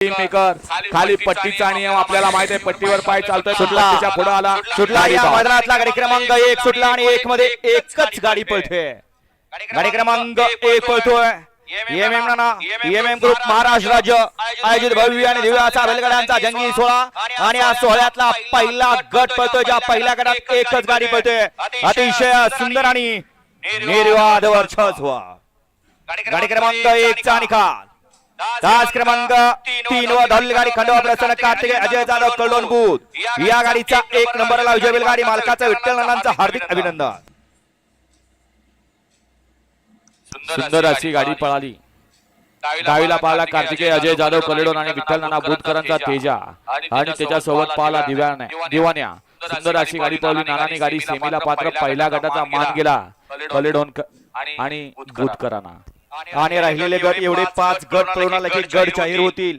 Team maker खाली पट्टीचा नियम आपल्याला माहिती आहे पट्टीवर पाय चालतोय सुटला. पुढे आला सुटला या. मैदानातला गाडी क्रमांक एक सुटला आणि एक मध्ये एकच गाडी पळते. गाडी क्रमांक एक पळतोय. ग्रुप महाराष्ट्र राज्य आयोजित भव्य आणि दिव्य असा बैलगाड्यांचा जंगी सोहळा आणि या सोहळ्यातला पहिला गट पळतोय ज्या पहिल्या गटात एकच गाडी पळते. अतिशय सुंदर आणि निर्वाद वर्चस्व गाडी क्रमांक एक चा निकाल. तास क्रमांक तीन व गाडी खंडोबा प्रसन्न कार्तिक अजय जाधव बुध. या गाडीचा एक नंबरला विजय बैलगाडी मालकाचं विठ्ठल नानांचं हार्दिक अभिनंदन. सुंदर अशी गाडी पळाली. डावीला पाहिला कार्तिकेय अजय जाधव कलेडोन आणि विठ्ठल नाना बुधकरांचा तेजा. आणि त्याच्यासोबत पाहिला दिव्याने. दिवान्या सुंदर अशी गाडी पळवली नानाने गाडी सेमीला पात्र पहिल्या गटाचा मान गेला. कलेडोन आणि बुधकरांना. आणि राहिलेले गट एवढे पाच गट कोरोना की गट जाहीर होतील.